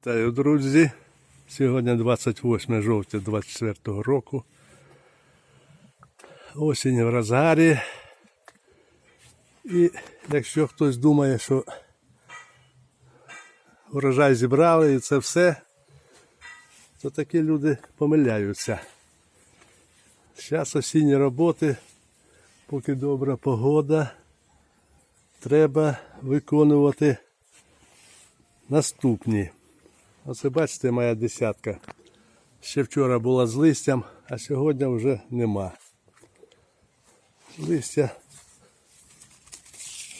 Вітаю, друзі. Сьогодні 28 жовтня 24 року. Осінь в розгарі. І якщо хтось думає, що урожай зібрали і це все, то такі люди помиляються. Зараз осінні роботи, поки добра погода, треба виконувати наступні. Оце бачите, моя десятка. Ще вчора була з листям, а сьогодні вже нема. Листя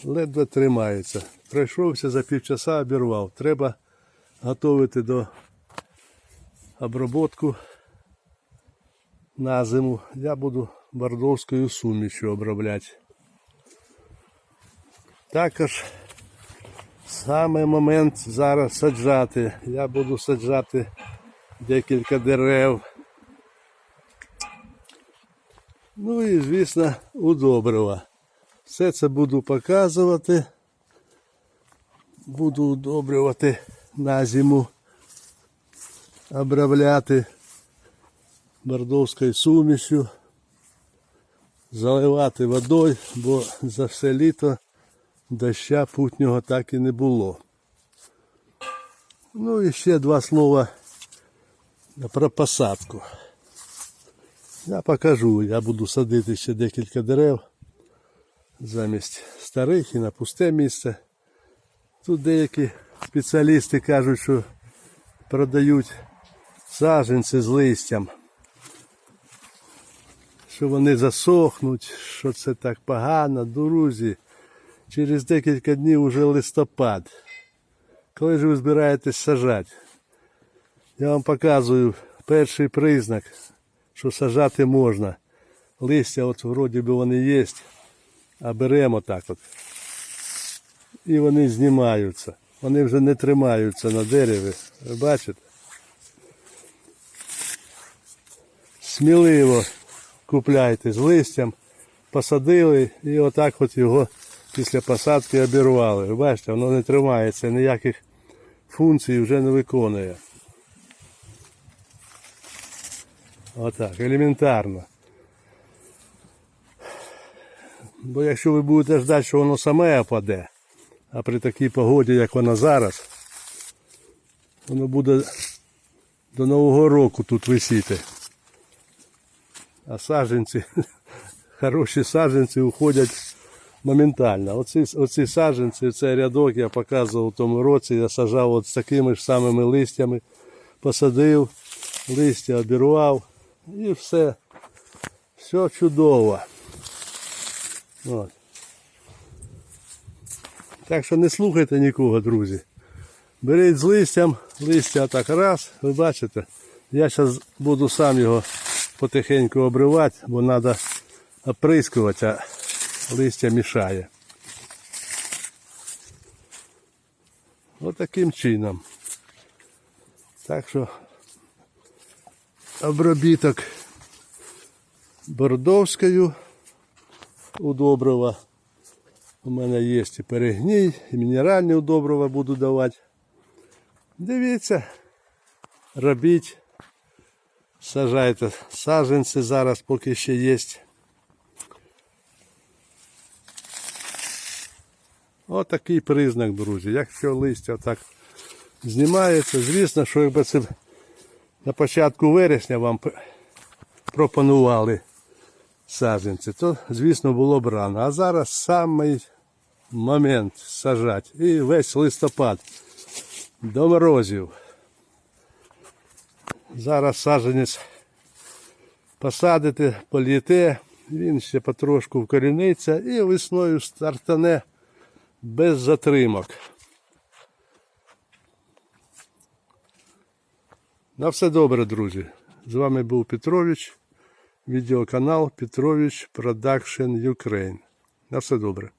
ледве тримається. Пройшовся за півчаса, обірвав. Треба готувати до оброботку на зиму. Я буду бордовською сумішю обробляти. Також Саме момент зараз саджати. Я буду саджати декілька дерев. Ну і, звісно, удобрива. Все це буду показувати. Буду удобрювати на зиму, обробляти бордовською сумішю, заливати водою, бо за все літо доща путнього так і не було. Ну і ще два слова про посадку. Я покажу, я буду садити ще декілька дерев замість старих і на пусте місце. Тут деякі спеціалісти кажуть, що продають саджанці з листям, що вони засохнуть, що це так погано, друзі. Через декілька днів уже листопад. Коли ж ви збираєтесь сажати? Я вам показую перший признак, що сажати можна. Листя от вроді би вони є, а беремо так от. І вони знімаються. Вони вже не тримаються на дереві. Ви бачите? Сміливо купляйте з листям, посадили і отак от його після посадки обірвали. Ви бачите, воно не тримається, ніяких функцій вже не виконує. Отак, елементарно. Бо якщо ви будете ждати, що воно саме опаде, а при такій погоді, як вона зараз, воно буде до Нового року тут висіти. А саджанці, хороші саджанці уходять моментально. Оці, оці саджанці, цей рядок я показував у тому році, я сажав от з такими ж самими листями, посадив, листя обірвав і все. Все чудово. От. Так що не слухайте нікого, друзі. Беріть з листям, листя так раз, ви бачите. Я зараз буду сам його потихеньку обривати, бо треба оприскувати, листя мішає. Отаким чином. Так що обробіток бордовською удобрива. У мене є і перегній, і мінеральні удобрива буду давати. Дивіться, робіть, сажайте саджанці зараз, поки ще є. Отакий признак, друзі. Якщо листя так знімається, звісно, що якби це на початку вересня вам пропонували саджанці, то, звісно, було б рано. А зараз самий момент сажати. І весь листопад до морозів. Зараз саджанець посадите, політе, він ще потрошку вкоріниться і весною стартане без затримок. На все добре, друзі. З вами був Петрович, відеоканал Петрович Продакшн Ukraine. На все добре.